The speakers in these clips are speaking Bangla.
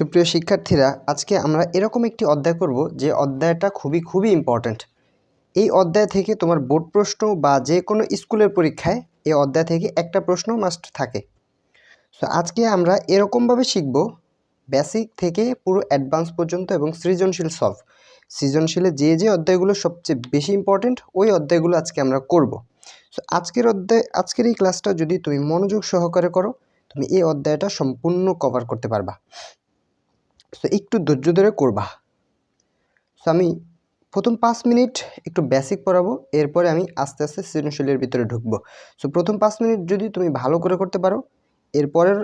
সুপ্রিয় শিক্ষার্থীরা, আজকে আমরা এরকম একটি অধ্যায় করব যে অধ্যায়টা খুবই খুবই ইম্পর্ট্যান্ট এই অধ্যায় থেকে তোমার বোর্ড প্রশ্ন বা যে কোনো স্কুলের পরীক্ষায় এই অধ্যায় থেকে একটা প্রশ্ন মাস্ট থাকে। সো আজকে আমরা এরকমভাবে শিখব বেসিক থেকে পুরো অ্যাডভান্স পর্যন্ত এবং সৃজনশীল সলভ সৃজনশীলে যে যে অধ্যায়গুলো সবচেয়ে বেশি ইম্পর্ট্যান্ট ওই অধ্যায়গুলো আজকে আমরা করব। সো আজকের অধ্যায়, আজকের এই ক্লাসটা যদি তুমি মনোযোগ সহকারে করো, তুমি এই অধ্যায়টা সম্পূর্ণ কভার করতে পারবা। সো একটু ধৈর্য ধরে করবা। সো আমি প্রথম পাঁচ মিনিট একটু বেসিক পড়াবো, এরপরে আমি আস্তে আস্তে সৃজনশীলের ভিতরে ঢুকবো। সো প্রথম পাঁচ মিনিট যদি তুমি ভালো করে করতে পারো, এরপরের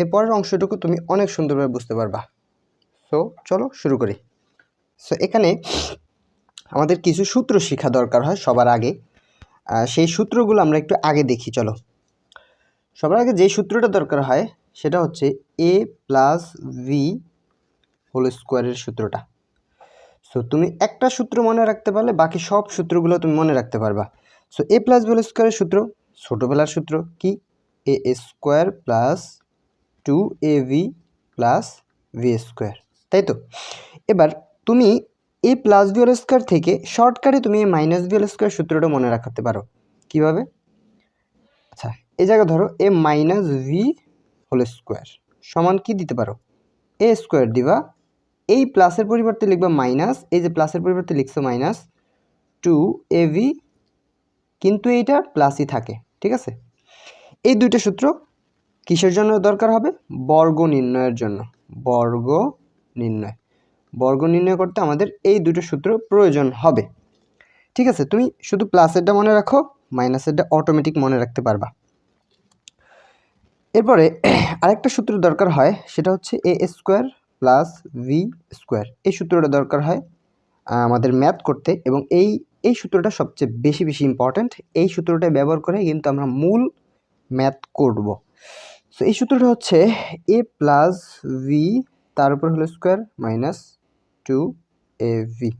এরপরের অংশটুকু তুমি অনেক সুন্দরভাবে বুঝতে পারবা। সো চলো শুরু করি। সো এখানে আমাদের কিছু সূত্র শেখা দরকার হয় সবার আগে। সেই সূত্রগুলো আমরা একটু আগে দেখি, চলো। সবার আগে যে সূত্রটা দরকার হয় সেটা হচ্ছে এ প্লাস ভি হোল স্কোয়ারের সূত্রটা। সো তুমি একটা সূত্র মনে রাখতে পারলে বাকি সব সূত্রগুলো তুমি মনে রাখতে পারবা। So a plus b whole স্কোয়ারের সূত্র, ছোটোবেলার সূত্র কি? A square plus two a b plus b square তাই তো? এবার তুমি a plus b whole square থেকে শর্টকাটে তুমি এই মাইনাস ভি হোল স্কোয়ার সূত্রটা মনে রাখতে পারো। কীভাবে? আচ্ছা এই জায়গা ধরো a minus b whole square. সমান কি দিতে পারো? এ স্কোয়ার দিবা, এই প্লাসের পরিবর্তে লিখবা মাইনাস এই যে প্লাসের পরিবর্তে লিখছো মাইনাস টু এ ভি কিন্তু এইটা প্লাসই থাকে, ঠিক আছে? এই দুইটা সূত্র কিসের জন্য দরকার হবে? বর্গ নির্ণয়ের জন্য, বর্গ নির্ণয়। বর্গ নির্ণয় করতে আমাদের এই দুটো সূত্র প্রয়োজন হবে। ঠিক আছে, তুমি শুধু প্লাসেরটা মনে রাখো মাইনাসেরটা অটোমেটিক মনে রাখতে পারবা। এরপরে আরেকটা সূত্র দরকার হয়, সেটা হচ্ছে a square plus b square এই সূত্রটা দরকার হয় আমাদের ম্যাথ করতে এবং এই এই সূত্রটা সবচেয়ে বেশি বেশি ইম্পর্ট্যান্ট এই সূত্রটা ব্যবহার করে কিন্তু আমরা মূল ম্যাথ করব। সো এই সূত্রটা হচ্ছে এ প্লাস ভি তার উপর হলো square minus two a b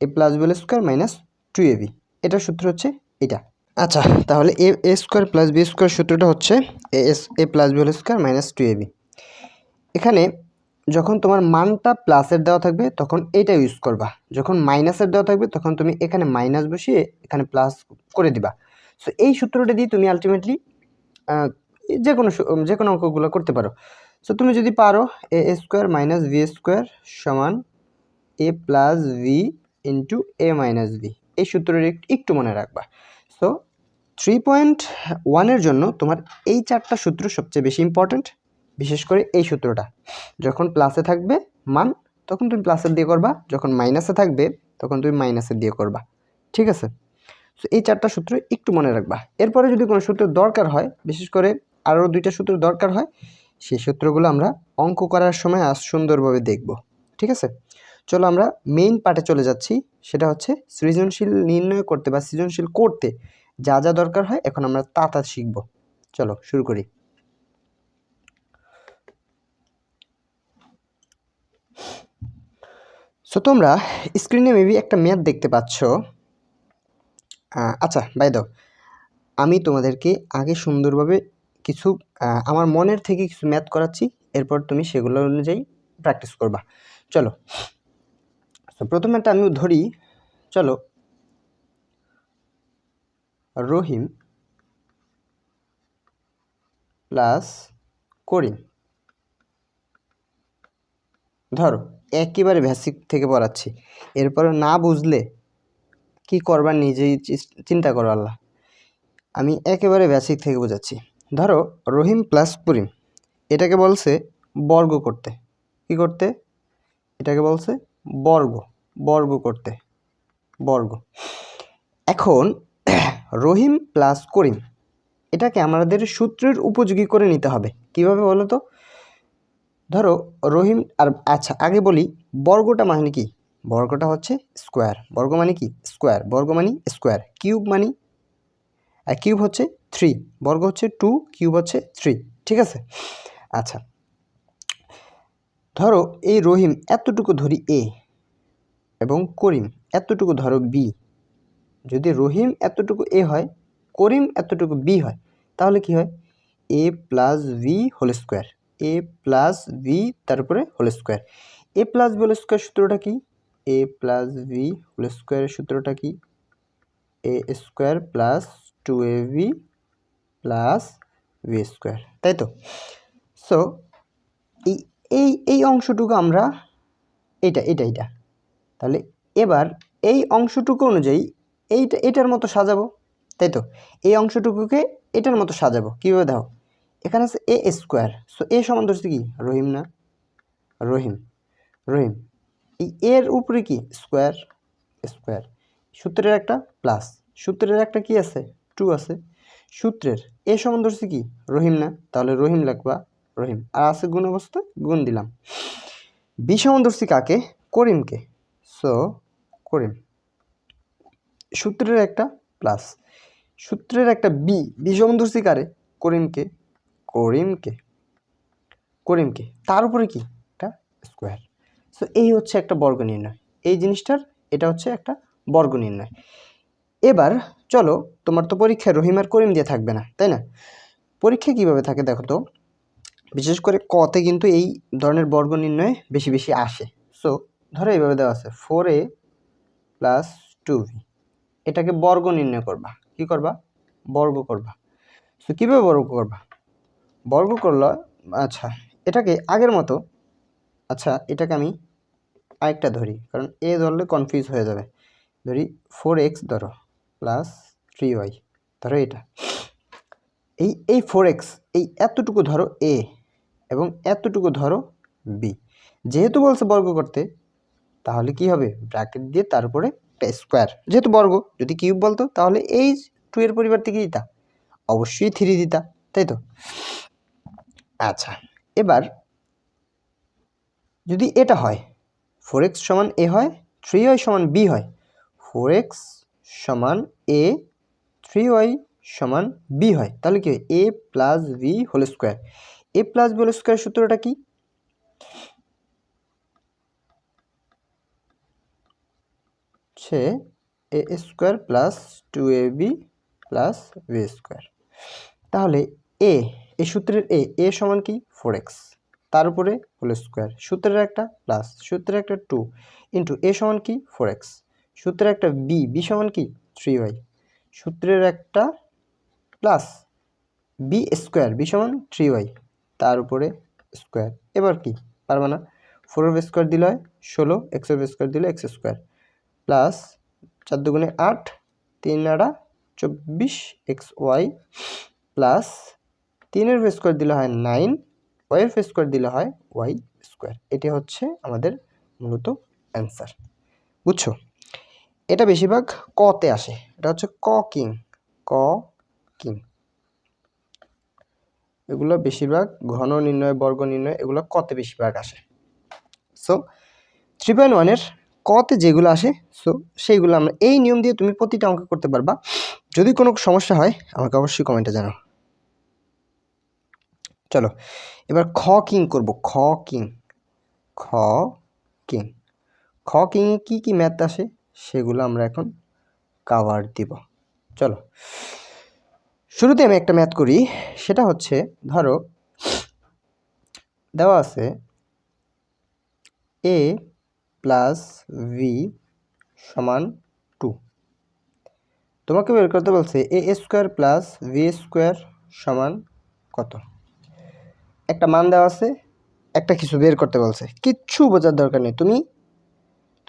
a plus হলো square minus two a b এটার সূত্র হচ্ছে এটা। আচ্ছা তাহলে a a square plus b square সূত্রটা হচ্ছে a, as, a plus b whole square minus two a b. এখানে যখন তোমার মানটা প্লাসের দেওয়া থাকবে, তখন এটা ইউজ করবা। যখন মাইনাসের দেওয়া থাকবে, তখন তুমি এখানে মাইনাস বসিয়ে এখানে প্লাস করে দিবা। সো এই সূত্রটা দিয়ে তুমি আলটিমেটলি যে কোনো যে কোনো অঙ্কগুলো করতে পারো। সো তুমি যদি পারো, a square minus b square সমান a plus b into a minus b এই সূত্রটা একটু মনে রাখবা। সো থ্রি পয়েন্ট ওয়ানের জন্য তোমার এই চারটা সূত্র সবচেয়ে বেশি ইম্পর্ট্যান্ট বিশেষ করে এই সূত্রটা। যখন প্লাসে থাকবে মান, তখন তুমি প্লাসের দিয়ে করবা। যখন মাইনাসে থাকবে, তখন তুমি মাইনাসের দিয়ে করবা। ঠিক আছে? সো এই চারটা সূত্র একটু মনে রাখবা। এরপরে যদি কোনো সূত্র দরকার হয়, বিশেষ করে আরও দুইটা সূত্র দরকার হয়, সেই সূত্রগুলো আমরা অঙ্ক করার সময় আজ সুন্দরভাবে দেখব। ঠিক আছে? চলো আমরা মেইন পার্টে চলে যাচ্ছি। সেটা হচ্ছে সৃজনশীল নির্ণয় করতে বা সৃজনশীল করতে যা যা দরকার হয়, এখন আমরা তা তা শিখব। চলো, শুরু করি। সো তোমরা স্ক্রিনে মেবি একটা ম্যাথ দেখতে পাচ্ছ। আচ্ছা বাই দাও আমি তোমাদেরকে আগে সুন্দরভাবে কিছু আমার মনের থেকে কিছু ম্যাথ করাচ্ছি, এরপর তুমি সেগুলো অনুযায়ী প্র্যাকটিস করবা। চলো। তো প্রথমে একটা আমি ধরি, চলো। রহিম প্লাস করিম। ধরো, একেবারে ভ্যাসিক থেকে পড়াচ্ছি। এরপরে না বুঝলে কি করবার নিজেই চিন্তা করো আল্লাহ। আমি একেবারে বেসিক থেকে বোঝাচ্ছি। ধরো, রহিম প্লাস করিম। এটাকে বলছে বর্গ করতে। কি করতে? এটাকে বলছে বর্গ। বর্গ করতে, বর্গ। এখন রহিম প্লাস করিম, এটাকে আমাদের সূত্রের উপযোগী করে নিতে হবে। কীভাবে বলো তো? ধরো রহিম আর আচ্ছা আগে বলি, বর্গটা মানে কি? বর্গটা হচ্ছে স্কোয়ার বর্গ মানে কি? স্কোয়ার বর্গ মানে স্কোয়ার কিউব মানে আর কিউব হচ্ছে থ্রি বর্গ হচ্ছে টু কিউব হচ্ছে থ্রি ঠিক আছে? আচ্ছা। ধরো এই রহিম, এতটুকু ধরি এ এবং করিম এতটুকু ধরো বি। যদি রহিম এতটুকু এ হয়, করিম এতটুকু বি হয়, তাহলে কি হয়? A plus b whole square. A plus b তারপরে whole square. A plus b whole square সূত্রটা কি? এ প্লাস ভি হোল স্কোয়ারের সূত্রটা কি? A square plus two a b plus b square, তাই তো? সো এই এই অংশটুকু আমরা এটা এটা এটা তাহলে এবার এই অংশটুকু অনুযায়ী এইটা, এটার মতো সাজাবো, তাই তো? এই অংশটুকুকে এটার মতো সাজাবো। কীভাবে দাও এখানে আছে এ স্কোয়ার। সো এ সমান ধরছে কি? রহিম না? রহিম। রহিম। এই এর উপরে কি? Square square. সূত্রের একটা প্লাস। সূত্রের একটা কি আছে? টু আছে। সূত্রের এ সমান ধরছে কি? রহিম না? তাহলে রহিম লাগবা রহিম। আর আছে গুণ অবস্থা গুণ দিলাম। বি সমান ধরছি কাকে? করিমকে। সো করিম। সূত্রের একটা প্লাস সূত্রের একটা বি বি সমান ধরছি কারে করিমকে করিমকে করিমকে। তার উপরে কি? একটা স্কোয়ার সো এই হচ্ছে একটা বর্গ নির্ণয়। এই জিনিসটার, এটা হচ্ছে একটা বর্গ নির্ণয়। এবার চলো, তোমার তো পরীক্ষায় রহিম আর করিম দিয়ে থাকবে না, তাই না? পরীক্ষা কীভাবে থাকে দেখো তো? বিশেষ করে কতে কিন্তু এই ধরনের বর্গ নির্ণয় বেশি বেশি আসে। সো ধরো এইভাবে দেওয়া আছে four a plus two b এটাকে বর্গ নির্ণয় করবা। কি করবা? বর্গ করবা। সো কীভাবে বর্গ করবা? বর্গ করলে আচ্ছা এটাকে আগের মতো আচ্ছা এটাকে আমি আরেকটা ধরি, কারণ এ ধরলে কনফিউজ হয়ে যাবে। ধরি ফোর এক্স ধরো প্লাস থ্রি ওয়াই ধরো এটা। এই এই ফোর এক্স এই এতটুকু ধরো এ এবং এতটুকু ধরো বি যেহেতু বলছে বর্গ করতে তাহলে কি হবে? ব্র্যাকেট দিয়ে তারপরে স্কোয়ার যেহেতু বর্গ, যদি কিউব বলতো, তাহলে এই টু এর পরিবর্তে কি দিতা। অবশ্যই থ্রি দিতা, তাই তো? আচ্ছা এবার যদি এটা হয় ফোর এক্স সমান এ হয় থ্রি ওয়াই সমান বি হয় ফোর এক্স সমান এ থ্রি ওয়াই সমান বি হয়, তাহলে কি হয়? A plus b whole square a plus b whole square সূত্রটা কি? হচ্ছে a square plus two a b plus b square. তাহলে এ, এই সূত্রের এ এ সমান কি? ফোর এক্স তার উপরে হোল স্কোয়ার সূত্রের একটা প্লাস সূত্রের একটা টু ইন্টু এ সমান কি? ফোর এক্স সূত্রের একটা বি বি সমান কি? থ্রি ওয়াই সূত্রের একটা প্লাস বি স্কোয়ার বি সমান থ্রি ওয়াই তার উপরে স্কোয়ার এবার কি? পারবে না? ফোর স্কোয়ার দিলে হয় ষোলো এক্সের স্কোয়ার দিলে এক্স স্কোয়ার প্লাস চার দুগুণে আট, তিন আড়া চব্বিশ এক্স ওয়াই প্লাস তিনের স্কোয়ার দিলে হয় নাইন ওয়াইয়ের স্কোয়ার দিলে হয় ওয়াই স্কোয়ার। এটি হচ্ছে আমাদের মূলত অ্যান্সার। বুঝছ? এটা বেশিরভাগ কতে আসে। এটা হচ্ছে ক কিং ক কিং। এগুলো বেশিরভাগ ঘন নির্ণয়, বর্গ নির্ণয়, এগুলো কতে বেশিরভাগ আসে। সো থ্রি পয়েন্ট ওয়ানের কতে যেগুলো আসে সো সেইগুলো আমরা, এই নিয়ম দিয়ে তুমি প্রতিটা অঙ্ক করতে পারবা। যদি কোনো সমস্যা হয়, আমাকে অবশ্যই কমেন্টে জানাও। চলো, এবার খ কিং করব, খ কিং খ কিং। খ কিংয়ে কী কী ম্যাথ আসে, সেগুলো আমরা এখন কাভার দিব। চলো, শুরুতে আমি একটা ম্যাথ করি, সেটা হচ্ছে, ধরো, দেওয়া আছে এ প্লাস ভি সমান টু তোমাকে বের করতে বলছে a square plus b square সমান কত? একটা মান দেওয়া আছে, একটা কিছু বের করতে বলছে। কিচ্ছু বোঝার দরকার নেই। তুমি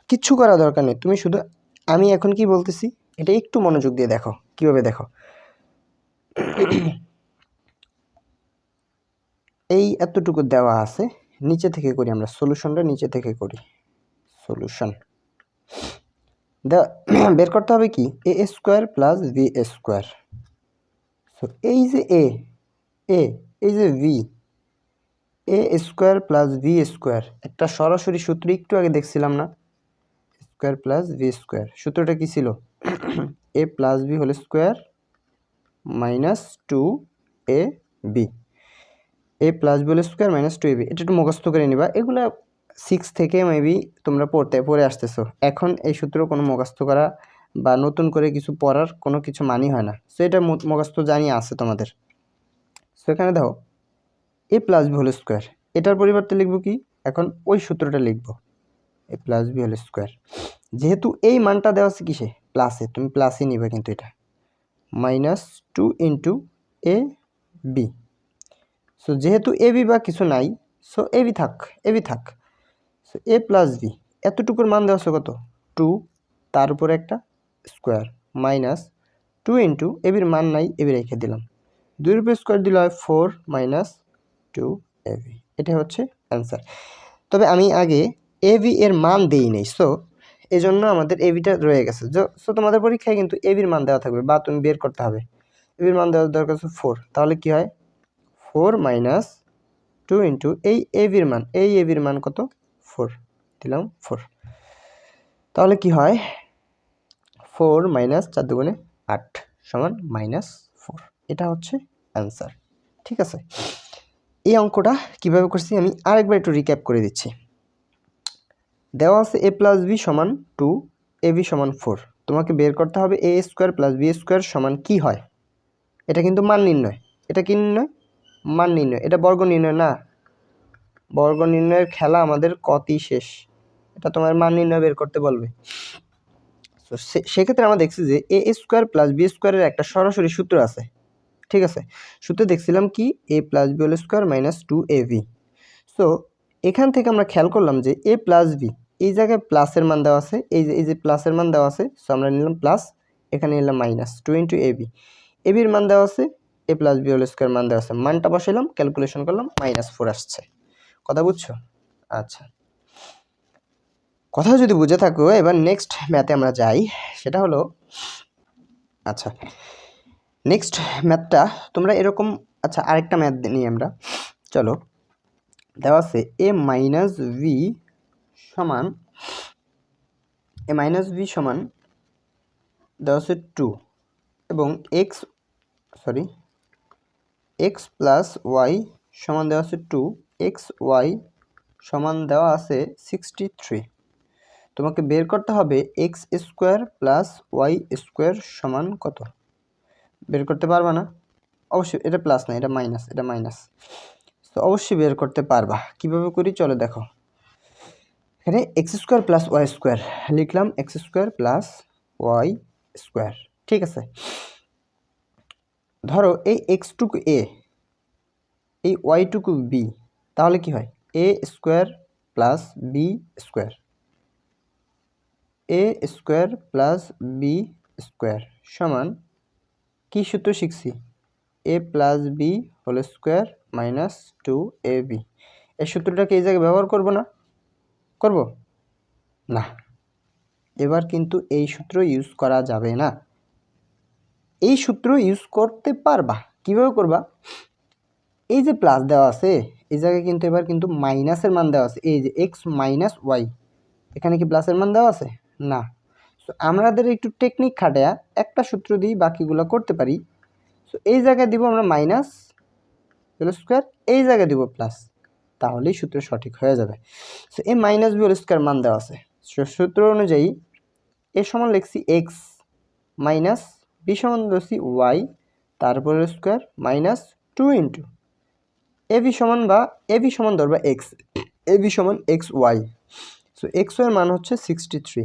কিচ্ছু করা দরকার নেই। তুমি শুধু আমি এখন কি বলতেছি? এটা একটু মনোযোগ দিয়ে দেখো। কীভাবে দেখো? এই এতটুকু দেওয়া আছে। নিচে থেকে করি আমরা। সলিউশনটা নিচে থেকে করি। সলিউশন বের করতে হবে কি? A square plus b square so এই যে এ এ এই যে b a square plus b square একটা সরাসরি সূত্র একটু আগে দেখছিলাম না? স্কোয়ার প্লাস ভি স্কোয়ার সূত্রটা কী ছিল? A plus b whole square minus two a b a plus b whole square minus two a b এটা একটু মুখস্থ করে নিবা। এগুলো সিক্স থেকে মেবি তোমরা পড়তে, পড়ে আসতেছো। এখন এই সূত্র কোনো মুখস্থ করা বা নতুন করে কিছু পড়ার কোনো কিছু মানি হয় না। সো এটা মুখস্থ জানিয়ে আছে তোমাদের। সো এখানে দেখো a plus b whole square এটার পরিবর্তে লিখব কি? এখন ওই সূত্রটা লিখব। A plus b whole square যেহেতু এই মানটা দেওয়া আছে কিসে? প্লাসে তুমি প্লাসই নিবে কিন্তু এটা। Minus two into a b so যেহেতু এ বি বা কিছু নাই সো এ বি থাক এ বি থাক। সো এ প্লাস বি এতটুকুর মান দেওয়া আছে কত? টু তার উপরে একটা স্কোয়ার মাইনাস টু ইন্টু এবির মান নাই এবি রেখে দিলাম। দুই উপরে স্কোয়ার দিলে হয় ফোর মাইনাস টু এবি এটা হচ্ছে অ্যান্সার তবে আমি আগে এবি এর মান দেই নেই সো এই জন্য আমাদের এবিটা রয়ে গেছে। সো তোমাদের পরীক্ষায় কিন্তু এবির মান দেওয়া থাকবে, বা তুমি বের করতে হবে। এবির মান দেওয়ার দরকার হচ্ছে ফোর তাহলে কি হয়? ফোর মাইনাস টু ইন্টু এই এবির মান, এই এবির মান কত? ফোর দিলাম ফোর তাহলে কি হয়? ফোর মাইনাস চার দুগুণে আট সমান মাইনাস ফোর এটা হচ্ছে অ্যান্সার ঠিক আছে? এই অঙ্কটা কীভাবে করছি আমি আরেকবার একটু রিক্যাপ করে দিচ্ছি। দেওয়া আছে এ প্লাস বি সমান টু এ বি সমান ফোর তোমাকে বের করতে হবে a square plus b square সমান কি হয়? এটা কিন্তু মান নির্ণয়। এটা কি নির্ণয়? মান নির্ণয়। এটা বর্গ নির্ণয় না। বর্গ নির্ণয়ের খেলা আমাদের কতই শেষ? এটা তোমার মান নির্ণয় বের করতে বলবে। তো সেক্ষেত্রে আমরা দেখছি যে এ স্কোয়ার প্লাস বি স্কোয়ারের একটা সরাসরি সূত্র আছে। ঠিক আছে? সূত্রে দেখছিলাম কি? A plus b whole square minus two a b. So এখান থেকে আমরা খেয়াল করলাম যে এ প্লাস বি, এই জায়গায় প্লাসের মান দেওয়া আছে, এই যে এই যে প্লাসের মান দেওয়া আছে সো আমরা নিলাম প্লাস, এখানে নিলাম minus two into A B A বির মান দেওয়া আছে, A plus B whole square মান দেওয়া আছে। মানটা বসাইলাম, ক্যালকুলেশন করলাম, মাইনাস ফোর আসছে। কথা বুঝছ? আচ্ছা। কথা যদি বুঝে থাকো, এবার নেক্সট ম্যাথে আমরা যাই। সেটা হলো আচ্ছা নেক্সট ম্যাথটা তোমরা এরকম আচ্ছা আরেকটা ম্যাথ নিই আমরা। চলো, দেওয়া আছে এ মাইনাস ভি সমান এ মাইনাস ভি সমান, দেওয়া আছে টু এবং x sorry x plus y সমান দেওয়া আছে টু এক্স ওয়াই সমান দেওয়া আছে সিক্সটি থ্রি। তোমাকে বের করতে হবে x square plus y square সমান কত? বের করতে পারবা না? অবশ্যই এটা প্লাস না, এটা মাইনাস এটা মাইনাস। তো অবশ্যই বের করতে পারবা। কীভাবে করি? চলো দেখো। এখানে x square plus y square, লিখলাম x square plus y square. ঠিক আছে? ধরো এই এক্স টুকু এ, এই ওয়াই টুকু বি তাহলে কি হয়? A square plus b square a square plus b square সমান কী সূত্র শিখছি? A plus b whole square minus two a b এই সূত্রটাকে এই জায়গায় ব্যবহার করব না? করব? না। এবার কিন্তু এই সূত্র ইউজ করা যাবে না। এই সূত্র ইউজ করতে পারবা। কীভাবে করবা? এই যে প্লাস দেওয়া আছে এই জায়গায় কিন্তু এবার কিন্তু মাইনাসের মান দেওয়া আছে। এই যে এক্স মাইনাস ওয়াই এখানে কি প্লাসের মান দেওয়া আছে? না। সো আমাদের একটু টেকনিক খাটায়া একটা সূত্র দিই বাকিগুলো করতে পারি। সো এই জায়গায় দিব আমরা মাইনাস হোল স্কোয়ার এই জায়গায় দিব প্লাস তাহলেই সূত্র সঠিক হয়ে যাবে। সো এই মাইনাস বি স্কোয়ার মান দেওয়া আছে। সূত্র অনুযায়ী এ সমান লিখছি এক্স মাইনাস বি সমান ধরছি ওয়াই তারপরে square minus two into a b সমান বা এ বি সমান ধরবা এক্স এ বি সমান এক্স ওয়াই সো এক্স ওয়াইয়ের মান হচ্ছে সিক্সটি থ্রি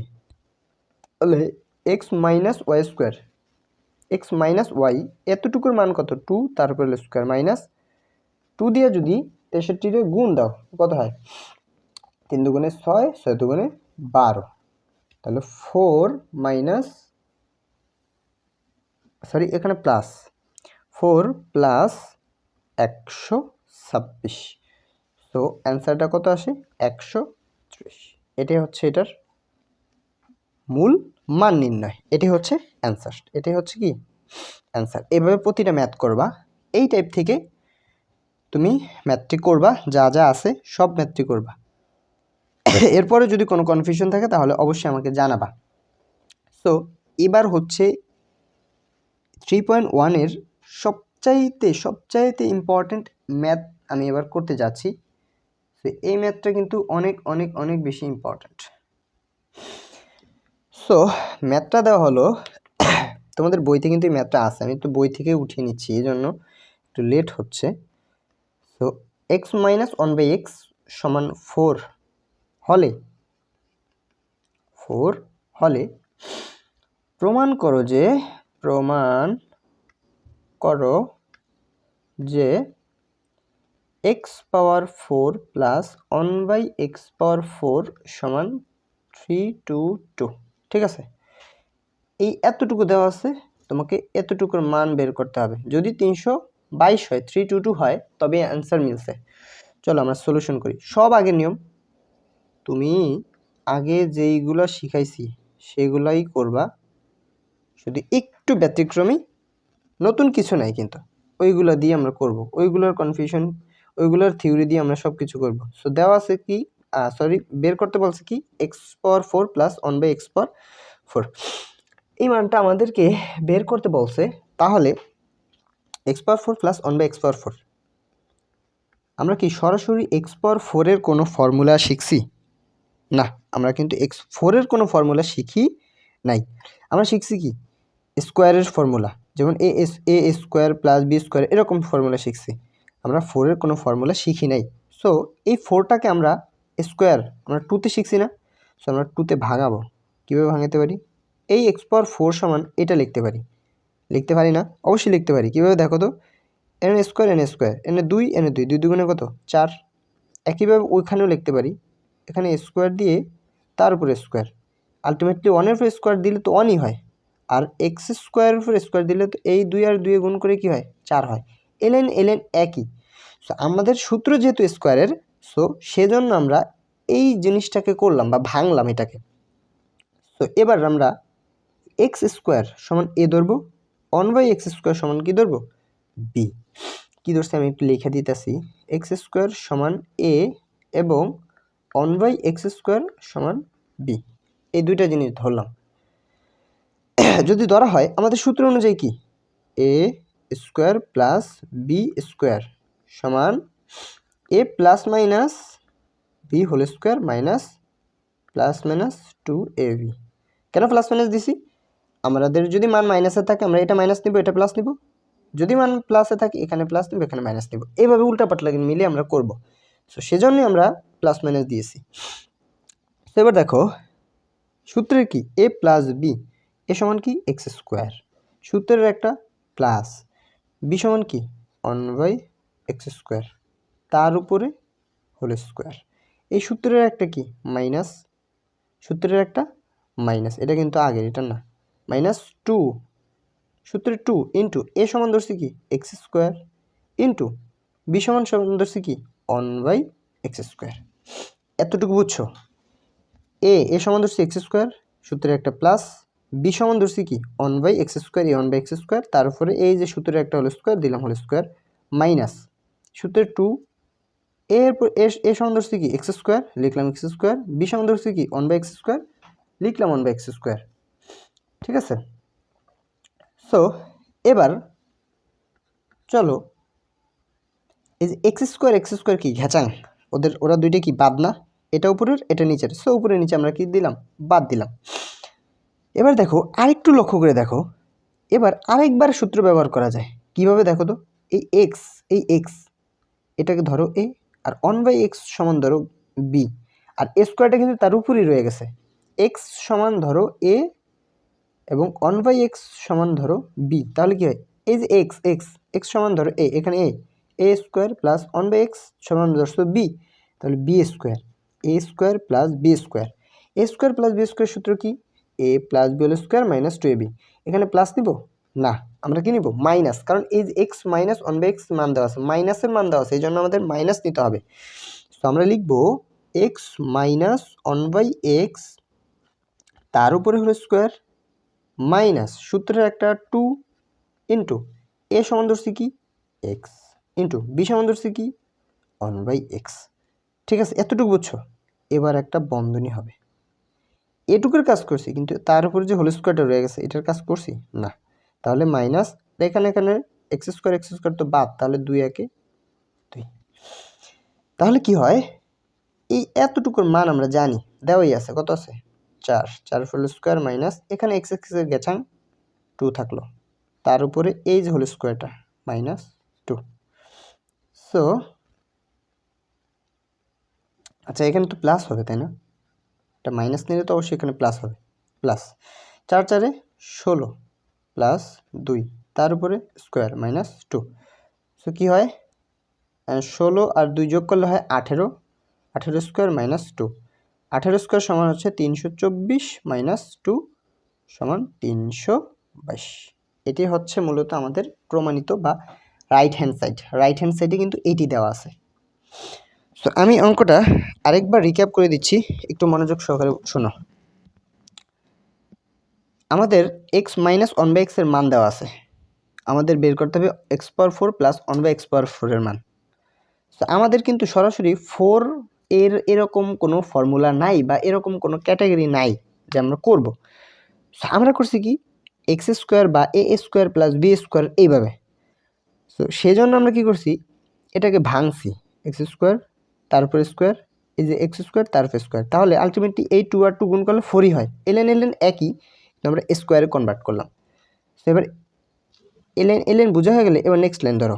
তাহলে x minus y square x minus y এতটুকুর মান কত? টু তারপরে স্কোয়ার মাইনাস টু দিয়ে যদি তেষট্টিরে গুণ দাও, কত হয়? তিন দুগুণে ছয় ছয় দুগুণে বারো, তাহলে ফোর মাইনাস সরি এখানে প্লাস ফোর প্লাস একশো ছাব্বিশ। তো অ্যান্সারটা কত আসে? একশো ত্রিশ। এটাই হচ্ছে এটার মূল মান নির্ণয়। এটি হচ্ছে অ্যান্সার এটাই হচ্ছে কি? অ্যান্সার এভাবে প্রতিটা ম্যাথ করবা। এই টাইপ থেকে তুমি ম্যাথটি করবা। যা যা আছে, সব ম্যাথটি করবা। এরপরে যদি কোনো কনফিউশন থাকে, তাহলে অবশ্যই আমাকে জানাবা। সো এবার হচ্ছে থ্রি পয়েন্ট ওয়ানের সবচাইতে সবচাইতে ইম্পর্ট্যান্ট ম্যাথ আমি এবার করতে যাচ্ছি। তো এই ম্যাথটা কিন্তু অনেক অনেক অনেক বেশি ইম্পর্ট্যান্ট সো ম্যাথটা দেওয়া হলো, তোমাদের বইতে কিন্তু এই ম্যাথটা আছে। আমি তো বই থেকে উঠিয়ে নিচ্ছি, এই জন্য একটু লেট হচ্ছে। So x minus one by x সমান ফোর হলে ফোর হলে প্রমাণ করো যে, প্রমাণ করো যে x power four plus one by x power four সমান থ্রি টু টু ঠিক আছে? এই এতটুকু দেওয়া আছে, তোমাকে এতটুকুর মান বের করতে হবে। যদি তিনশো বাইশ হয় থ্রি টু টু হয়, তবে অ্যান্সার মিলছে। চলো আমরা সলিউশন করি। সব আগের নিয়ম। তুমি আগে যেইগুলো শিখাইছি, সেগুলাই করবা। শুধু একটু ব্যতিক্রমী, নতুন কিছু নাই কিন্তু। ওইগুলো দিয়ে আমরা করব। ওইগুলোর কনফিউশন ওইগুলোর থিওরি দিয়ে আমরা সব কিছু করব। সো দেওয়া আছে কি? সরি বের করতে বলছে কি? X power four plus one by x power four এই মানটা আমাদেরকে বের করতে বলছে, তাহলে x power four plus one by x power four আমরা কি সরাসরি এক্স পাওয়ার ফোরের কোনো ফর্মুলা শিখছি? না, আমরা কিন্তু এক্স ফোরের কোনো ফর্মুলা শিখি নাই। আমরা শিখছি কি? স্কোয়ারের ফর্মুলা যেমন a as a square plus b square এরকম ফর্মুলা শিখছি। আমরা ফোরের কোনো ফর্মুলা শিখি নাই। সো এই ফোরটাকে আমরা স্কোয়ার আমরা টুতে শিখছি না। সো আমরা টুতে ভাঙাবো। কীভাবে ভাঙাতে পারি? এই এক্স পাওয়ার ফোর সমান এটা লিখতে পারি। লিখতে পারি না? অবশ্যই লিখতে পারি। কীভাবে দেখো তো? এন স্কোয়ার এন স্কোয়ার এনে দুই এনে দুই দুই দুগুণে কত? চার। একইভাবে ওইখানেও লিখতে পারি। এখানে স্কোয়ার দিয়ে তার উপরে স্কোয়ার আলটিমেটলি ওয়ানের উপরে স্কোয়ার দিলে তো ওয়ানই হয়। আর এক্স স্কোয়ারের উপরে স্কোয়ার দিলে তো এই দুই আর দুয়ে গুণ করে কি হয়? চার হয়। এলেন এলেন একই। সো আমাদের সূত্র যেহেতু স্কোয়ারের সো সেজন্য আমরা এই জিনিসটাকে করলাম বা ভাঙলাম এটাকে। তো এবার আমরা এক্স স্কোয়ার সমান এ ধরবো ওয়ান বাই এক্স স্কোয়ার সমান কী ধরবো? বি কী ধরছে আমি একটু লিখে দিতেছি। এক্স স্কোয়ার সমান এ এবং ওয়ান বাই এক্স স্কোয়ার সমান বি এই দুইটা জিনিস ধরলাম। যদি ধরা হয়, আমাদের সূত্র অনুযায়ী কি? A square plus b square সমান a plus minus b whole square minus plus minus two a b কেন প্লাস মাইনাস দিছি? আমাদের যদি মান মাইনাসে থাকে, আমরা এটা মাইনাস নিব, এটা প্লাস নিব। যদি মান প্লাসে থাকে, এখানে প্লাস নিব, এখানে মাইনাস নিব। এইভাবে উল্টাপাল্টা মিলে আমরা করব। সো সেজন্যই আমরা প্লাস মাইনাস দিয়েছি। এবার দেখো, সূত্রের কি? এ প্লাস বি, এ সমান কি? X square. সূত্রের একটা প্লাস। বি সমান কি? ওয়ান বাই এক্স স্কোয়ার তার উপরে হোল স্কোয়ার এই সূত্রের একটা কি? মাইনাস সূত্রের একটা মাইনাস এটা কিন্তু আগের, এটা না। মাইনাস টু সূত্রের টু ইন্টু এ সমান ধরছি কি? এক্স স্কোয়ার ইন্টু বি সমান সমান ধরছি কি? ওয়ান বাই এক্স স্কোয়ার এতটুকু বুঝছ? এ এ সমান ধরছি এক্স স্কোয়ার সূত্রের একটা প্লাস বি সমান ধরছি কি? One by x square a one by x square তার উপরে এই যে সূত্রের একটা হল স্কোয়ার দিলাম হল স্কোয়ার মাইনাস সূত্রের টু এরপর এ সমান ধরছি কি? এক্স স্কোয়ার লিখলাম এক্স স্কোয়ার বি সমান ধরছি কি? ওয়ান বাই এক্স স্কোয়ার লিখলাম ওয়ান বাই এক্স স্কোয়ার ঠিক আছে? সো এবার চলো, এই যে এক্স স্কোয়ার এক্স স্কোয়ার কি? ঘ্যাচাং। ওদের, ওরা দুইটা কি? বাদ না। এটা উপরের, এটা নিচের। সো উপরে নিচে আমরা কি দিলাম? বাদ দিলাম। এবার দেখো আরেকটু লক্ষ্য করে দেখো। এবার আরেকবার সূত্র ব্যবহার করা যায়। কীভাবে দেখো তো? এই এক্স এই এক্স এটাকে ধরো এ আর ওয়ান বাই এক্স সমান ধরো বি আর এ স্কোয়ারটা কিন্তু তার উপরেই রয়ে গেছে। এক্স সমান ধরো এ এবং ওয়ান বাই এক্স সমান ধরো বি তাহলে কী হয়? এই যে এক্স এক্স এক্স সমান ধরো এ এখানে a a square plus one by x সমান ধরছো বি তাহলে b square a square plus b square a square plus b square সূত্র কি? A plus b whole square minus two a b এখানে প্লাস নিব? না, আমরা কি নিব? মাইনাস কারণ এই x minus one by x মান দেওয়া আছে মাইনাসের মান দেওয়া আছে, এই জন্য আমাদের মাইনাস নিতে হবে। তো আমরা লিখব x minus one by x তার উপরে হলো স্কোয়ার মাইনাস সূত্রের একটা টু ইন্টু এ সমান কি? এক্স ইন্টু বি সমান কি? ওয়ান বাই এক্স ঠিক আছে, এতটুকু বুঝছ? এবার একটা বন্ধনী হবে। এটুকুর কাজ করছি, কিন্তু তার উপরে যে হোল স্কোয়ারটা রয়ে গেছে, এটার কাজ করছি? না। তাহলে মাইনাস এখানে এখানে এক্স স্কোয়ার এক্স স্কোয়ার তো বাদ, তাহলে দুই একে দুই। তাহলে কি হয়? এই এতটুকুর মান আমরা জানি, দেওয়াই আছে, কত আছে? চার। চার হোল স্কোয়ার মাইনাস এখানে এক্স এক্সের গেছাং টু থাকল। তার উপরে এই যে হোল স্কোয়ারটা মাইনাস টু সো আচ্ছা এখানে তো প্লাস হবে, তাই না? এটা মাইনাস নিলে তো অবশ্যই এখানে প্লাস হবে। প্লাস চার চারে ষোলো প্লাস দুই, তার উপরে স্কোয়ার মাইনাস টু সো কী হয়? ষোলো আর দুই যোগ করলে হয় আঠেরো। আঠেরো স্কোয়ার মাইনাস টু আঠেরো স্কোয়ার সমান হচ্ছে তিনশো চব্বিশ মাইনাস টু সমান তিনশো বাইশ। এটি হচ্ছে মূলত আমাদের প্রমাণিত বা right hand side right hand সাইডে কিন্তু এটি দেওয়া আছে। সো আমি অঙ্কটা আরেকবার রিক্যাপ করে দিচ্ছি। একটু মনোযোগ সহকারে শোনো। আমাদের এক্স মাইনাস ওয়ান বাই এক্সের মান দেওয়া আছে। আমাদের বের করতে হবে x power four plus one by x power ফোরের মান। তো আমাদের কিন্তু সরাসরি ফোর এর এরকম কোনো ফর্মুলা নাই বা এরকম কোনো ক্যাটাগরি নাই যে আমরা করব। সো আমরা করছি কি? এক্স স্কোয়ার বা A square plus B square এইভাবে। তো সেই জন্য আমরা কি করছি? এটাকে ভাঙছি। এক্স স্কোয়ার তারপর স্কোয়ার এই যে এক্স স্কোয়ার তারপর স্কোয়ার তাহলে আলটিমেটলি এই টু আর টু গুণ করলে ফোরই হয়। এলেন এলেন একই আমরা স্কোয়ারে কনভার্ট করলাম। তো এবার এলেন এলেন বোঝা হয়ে গেলে, এবার নেক্সট লাইন ধরো।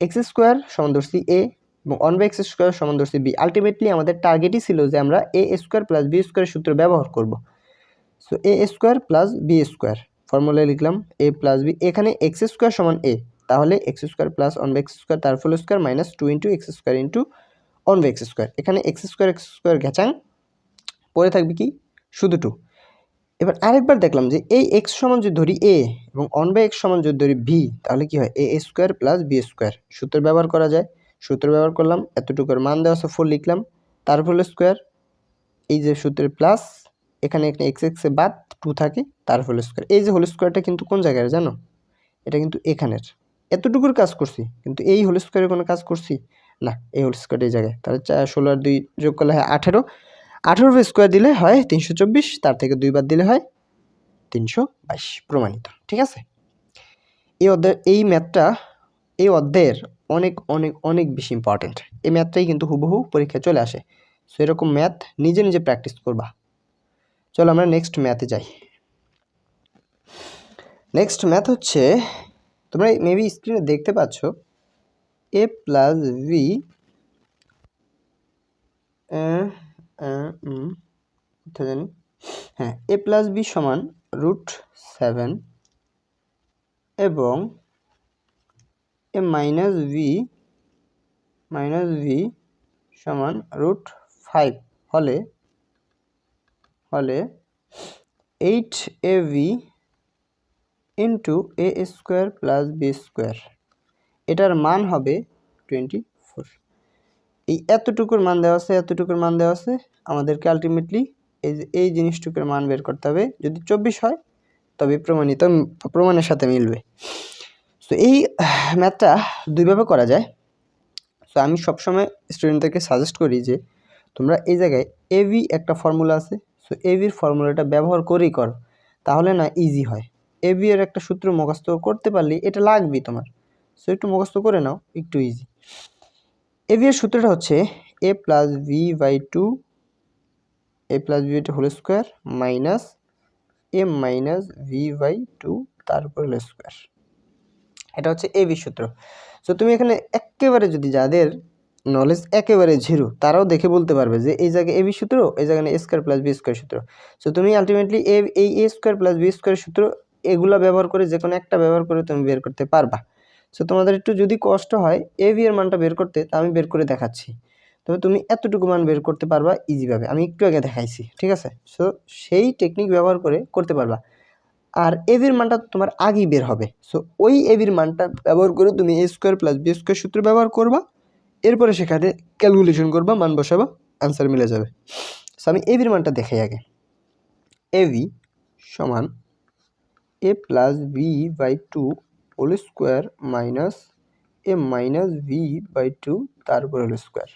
এক্স স্কোয়ার সমান এ এবং ওয়ান বাই এক্স স্কোয়ার সমান বি আলটিমেটলি আমাদের টার্গেটই ছিল যে আমরা এ স্কোয়ার প্লাস বি স্কোয়ারের সূত্র ব্যবহার করব। So a square plus b square ফর্মুলায় লিখলাম এ প্লাস বি এখানে এক্স স্কোয়ার সমান এ তাহলে x square plus one by x square তার full square minus two into x square into one by x square এখানে এক্স স্কোয়ার এক্স স্কোয়ার ঘেঁচাং, পরে থাকবে কি? শুধু টু এবার আরেকবার দেখলাম যে এই এক্স সমান যদি ধরি এ এবং ওয়ান বাই এক্স সমান যদি ধরি ভি তাহলে কি হয়? A square plus b square সূত্র ব্যবহার করা যায়। সূত্র ব্যবহার করলাম, এতটুকুর মান দেওয়া আছে ফোর লিখলাম। তার ফুল স্কোয়ার এই যে সূত্রের প্লাস এখানে এখানে এক্স এক্সে বাদ টু থাকে, তার হোল স্কোয়ার এই যে হোল স্কোয়ারটা কিন্তু কোন জায়গায় জানো? এটা কিন্তু এখানের। এতটুকুর কাজ করছি, কিন্তু এই হোল স্কোয়ারের কোনো কাজ করছি। না, এই হোল স্কোয়ার এই জায়গায়। তাহলে চার ষোলো আর দুই যোগ করলে হয় আঠেরো। আঠেরো স্কোয়ার দিলে হয় তিনশো চব্বিশ, তার থেকে দুই বাদ দিলে হয় তিনশো বাইশ প্রমাণিত, ঠিক আছে? এই অধ্যায় এই ম্যাথটা এই অধ্যায়ের অনেক অনেক অনেক বেশি ইম্পর্ট্যান্ট এই ম্যাথটাই কিন্তু হুবহু পরীক্ষায় চলে আসে। সো এরকম ম্যাথ নিজে নিজে প্র্যাকটিস করবা। চলো আমরা নেক্সট ম্যাথে যাই। নেক্সট ম্যাথ হচ্ছে, তোমরা মেবি স্ক্রিনে দেখতে পাচ্ছ প্লাস ভি কোথায় জানি হ্যাঁ এ প্লাস বি সমান রুট সেভেন এবং a minus b minus b সমান রুট ফাইভ হলে হলে eight a b into a square plus b square এটার মান হবে টোয়েন্টি ফোর এই এতটুকুর মান দেওয়া আছে, এতটুকুর মান দেওয়া আছে, আমাদেরকে আলটিমেটলি এই যে, এই জিনিসটুকুর মান বের করতে হবে। যদি চব্বিশ হয়, তবে প্রমাণিত, প্রমাণের সাথে মিলবে। তো এই ম্যাথটা দুইভাবে করা যায়। সো আমি সবসময় স্টুডেন্টদেরকে সাজেস্ট করি যে, তোমরা এই জায়গায় এভি একটা ফর্মুলা আছে। সো এভির ফর্মুলাটা ব্যবহার করেই করো। তাহলে না ইজি হয়। এবি এর একটা সূত্র মুখস্থ করতে পারলে এটা লাগবে তোমার। সো একটু মুখস্থ করে নাও, একটু ইজি এবি এর সূত্রটা হচ্ছে a plus b by two a plus b whole square minus a minus b by two তারপর হোল স্কোয়ার এটা হচ্ছে এবি সূত্র। সো তুমি এখানে একেবারে যদি যাদের নলেজ একেবারে জিরো তারাও দেখে বলতে পারবে যে এই জায়গায় এ বি সূত্র, এই জায়গায় a square plus b square সূত্র। সো তুমি আলটিমেটলি এ এই a square plus b square সূত্র, এগুলা ব্যবহার করে যে কোনো একটা ব্যবহার করে তুমি বের করতে পারবা। সো তোমাদের একটু যদি কষ্ট হয় এ বি এর মানটা বের করতে, তা আমি বের করে দেখাচ্ছি। তবে তুমি এতটুকু মান বের করতে পারবা ইজিভাবে আমি একটু আগে দেখাইছি, ঠিক আছে? সো সেই টেকনিক ব্যবহার করে করতে পারবা। আর এভির মানটা তোমার আগেই বের হবে। সো ওই এভির মানটা ব্যবহার করে তুমি a square plus b square সূত্র ব্যবহার করবা। এরপরে সেখানে ক্যালকুলেশন করবা, মান বসাবা অ্যান্সার মিলে যাবে। সো আমি এভির মানটা দেখাই আগে। এভি সমান a plus b by two whole square minus a minus b by two তারপর whole square.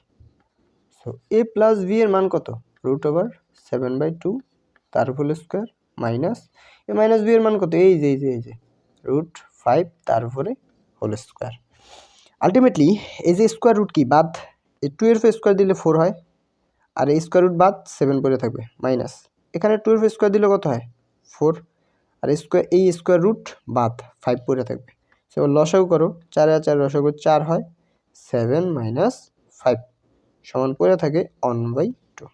So a plus b এর মান কত? Root over seven by two তার whole square minus a minus b এর মান কত? এই যে এই যে এই যে। রুট ফাইভ তারপরে হোল স্কোয়ার। আলটিমেটলি এই যে স্কোয়ার রুট কি? বাদ টুয়েলভ স্কোয়ার দিলে ফোর হয় আর এই স্কোয়ার রুট বাদ সেভেন পরে থাকবে, মাইনাস। এখানে টুয়েলভ স্কোয়ার দিলে কত হয়? ফোর আর স্কোয়ার, এই স্কোয়ার রুট বাদ ফাইভ পরে থাকবে। সে লসাগু করো, চার আর চার লসাগু চার হয় সেভেন মাইনাস ফাইভ সমান পড়ে থাকে ওয়ান বাই টু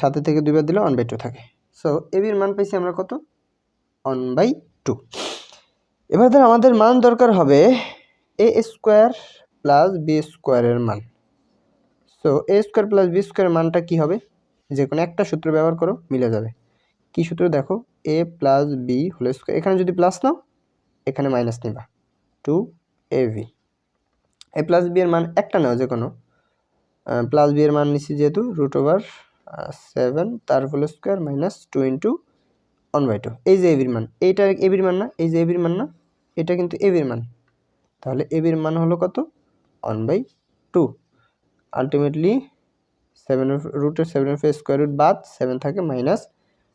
সাথে থেকে দুইবার দিলে ওয়ান বাই টু থাকে। সো এবির মান পাইছি আমরা কত? ওয়ান বাই টু এবার ধর আমাদের মান দরকার হবে এ স্কোয়ার প্লাস বি স্কোয়ারের মান। So a square plus b স্কোয়ারের মানটা কী হবে? যে কোনো একটা সূত্র ব্যবহার করো, মিলে যাবে। কী সূত্র? দেখো a plus b whole square এখানে যদি প্লাস নাও, এখানে মাইনাস নিবা। Two a b a plus b এর মান একটা নাও যে কোনো। প্লাস বি এর মান নিচ্ছি যেহেতু রুট ওভার সেভেন তার whole square minus two into one by two এই যে এবির মান, এইটা এবির মান না, এই যে এবির মান না, এটা কিন্তু এবির মান। তাহলে এবির মান হলো কত? One by two ultimately seven রুটের সেভেন এফ স্কোয়ার রুট বাদ সেভেন থাকে মাইনাস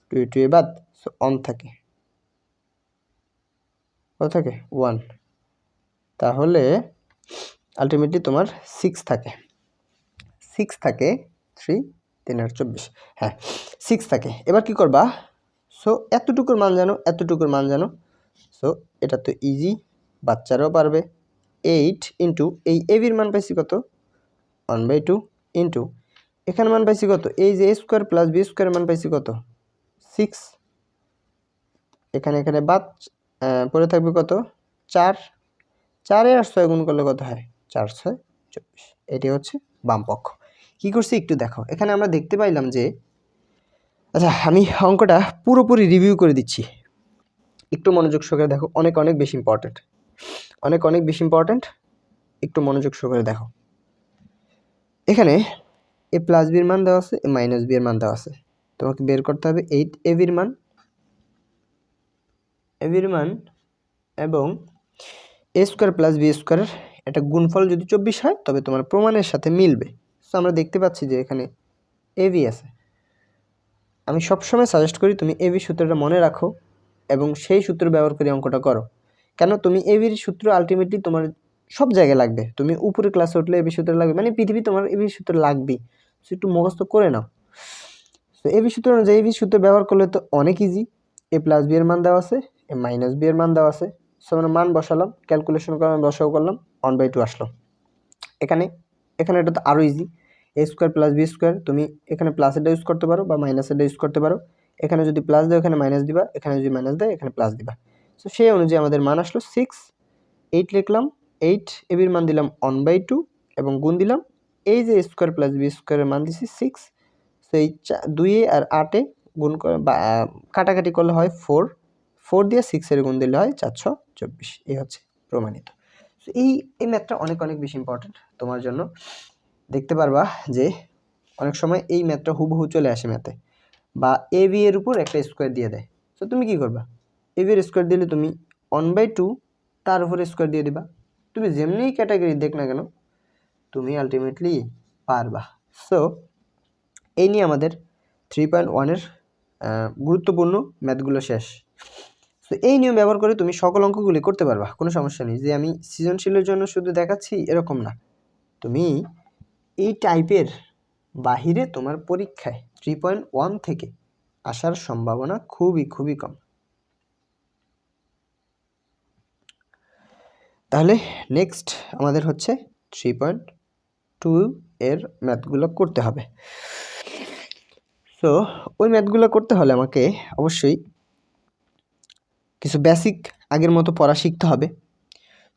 টু টু এ বাদ। সো অন থাকে। কত থাকে? ওয়ান তাহলে আলটিমেটলি তোমার সিক্স থাকে। সিক্স থাকে থ্রি তিন আর চব্বিশ। হ্যাঁ সিক্স থাকে। এবার কি করবা? সো এতটুকুর মান জানো, এতটুকুর মান জানো। সো এটা তো ইজি বাচ্চারাও পারবে। এইট ইন্টু এই এবির মান পাইছি কত? ওয়ান বাই টু ইন্টু এখানে মান পাইছি কত? এই যে a square plus b square মান পাইছি কত? সিক্স এখানে এখানে বাদ পরে থাকবে কত? চার, চারে আর ছয় গুণ করলে কত হয়? চার, ছয়, চব্বিশ। এটি হচ্ছে বামপক্ষ কি করছি একটু দেখো। এখানে আমরা দেখতে পাইলাম যে আচ্ছা আমি অঙ্কটা পুরোপুরি রিভিউ করে দিচ্ছি। একটু মনোযোগ সহকারে দেখো, অনেক অনেক বেশি ইম্পর্ট্যান্ট অনেক অনেক বেশি ইম্পর্ট্যান্ট একটু মনোযোগ সহকারে দেখো। এখানে এ প্লাস বির মান দেওয়া আছে এ মাইনাস বির মান দেওয়া আছে। তোমাকে বের করতে হবে এইট এ বির মান। এ বির মান এবং এ স্কোয়ার প্লাস বি স্কোয়ারের একটা গুণফল যদি চব্বিশ হয়, তবে তোমার প্রমাণের সাথে মিলবে। সো আমরা দেখতে পাচ্ছি যে এখানে এ বি আছে। আমি সবসময় সাজেস্ট করি তুমি এবি সূত্রটা মনে রাখো এবং সেই সূত্র ব্যবহার করে অঙ্কটা করো। কেন? তুমি এবির সূত্র আলটিমেটলি তোমার সব জায়গায় লাগবে। তুমি উপরে ক্লাসে উঠলে এবি সূত্র লাগবে মানে পৃথিবী তোমার এবি সূত্র লাগবেই। সো একটু মুখস্থ করে নাও। তো এবি সূত্র অনুযায়ী এবি সূত্র ব্যবহার করলে তো অনেক ইজি এ প্লাস বি এর মান দেওয়া আছে। এ মাইনাস বি এর মান দেওয়া আছে। সো আমরা মান বসালাম ক্যালকুলেশন করলাম বসাও করলাম ওয়ান বাই টু আসলো। এখানে এখানে এটা তো আরও easy a square plus b square তুমি এখানে প্লাসেরটা ইউজ করতে পারো বা মাইনাসেরটা ইউজ করতে পারো। এখানে যদি প্লাস দাও, এখানে মাইনাস দিবা, এখানে যদি মাইনাস দেয় এখানে প্লাস দিবা। সো সেই অনুযায়ী আমাদের মান আসলো সিক্স এইট লিখলাম এইট এবির মান দিলাম ওয়ান বাই টু এবং গুণ দিলাম। এই যে স্কোয়ার প্লাস বি স্কোয়ারের মান দিছি সিক্স সেই দুইয়ে আর আটে গুণ করে বা কাটাকাটি করলে হয় ফোর ফোর দিয়ে সিক্সের গুণ দিলে হয় চারশো চব্বিশ। এই হচ্ছে প্রমাণিত। এই এই ম্যাথটা অনেক অনেক বেশি ইম্পর্ট্যান্ট তোমার জন্য। দেখতে পারবা যে অনেক সময় এই ম্যাথটা হুবহু চলে আসে ম্যাথে বা এ বি এর উপর একটা স্কোয়ার দিয়ে দেয়। তো তুমি কি করবা? এ বি এর স্কোয়ার দিলে তুমি ওয়ান বাই টু তার উপরে স্কোয়ার দিয়ে দিবা। তুমি যেমনি ক্যাটাগরি দেখ না কেন, তুমি আলটিমেটলি পারবা। সো এই নিয়ে আমাদের থ্রি পয়েন্ট ওয়ানের গুরুত্বপূর্ণ ম্যাথগুলো শেষ। সো এই নিয়ম ব্যবহার করে তুমি সকল অঙ্কগুলি করতে পারবা, কোনো সমস্যা নেই। যে আমি সৃজনশীলের জন্য শুধু দেখাচ্ছি, এরকম না। তুমি এই টাইপের বাহিরে তোমার পরীক্ষায় থ্রি পয়েন্ট ওয়ান থেকে আসার সম্ভাবনা খুবই খুবই কম। তাহলে নেক্সট আমাদের হচ্ছে থ্রি পয়েন্ট টু এর ম্যাথগুলো করতে হবে। সো ওই ম্যাথগুলো করতে হলে আমাকে অবশ্যই কিছু বেসিক আগের মতো পড়া শিখতে হবে।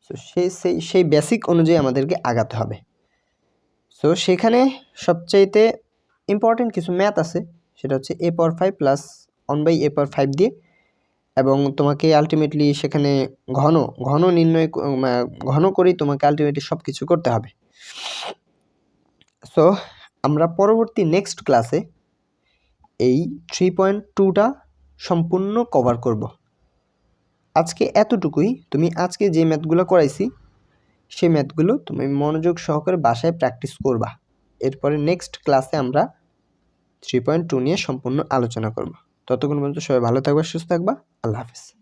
সো সেই সেই সেই বেসিক অনুযায়ী আমাদেরকে আগাতে হবে। সো সেখানে সবচাইতে ইম্পর্টেন্ট কিছু ম্যাথ আছে, সেটা হচ্ছে a power five plus one by a power five দিয়ে। এবং তোমাকে আলটিমেটলি সেখানে ঘন ঘন নির্ণয় ঘন করেই তোমাকে আলটিমেটলি সব কিছু করতে হবে। সো আমরা পরবর্তী নেক্সট ক্লাসে এই থ্রি পয়েন্ট টুটা সম্পূর্ণ কভার করব। আজকে এতটুকুই। তুমি আজকে যে ম্যাথগুলো করাইছি সে ম্যাথগুলো তুমি মনোযোগ সহকারে বাসায় প্র্যাকটিস করবা। এরপরে নেক্সট ক্লাসে আমরা থ্রি পয়েন্ট টু নিয়ে সম্পূর্ণ আলোচনা করব। ততক্ষণ পর্যন্ত সবাই ভালো থাকবা, সুস্থ থাকবা। আল্লাহ হাফিজ।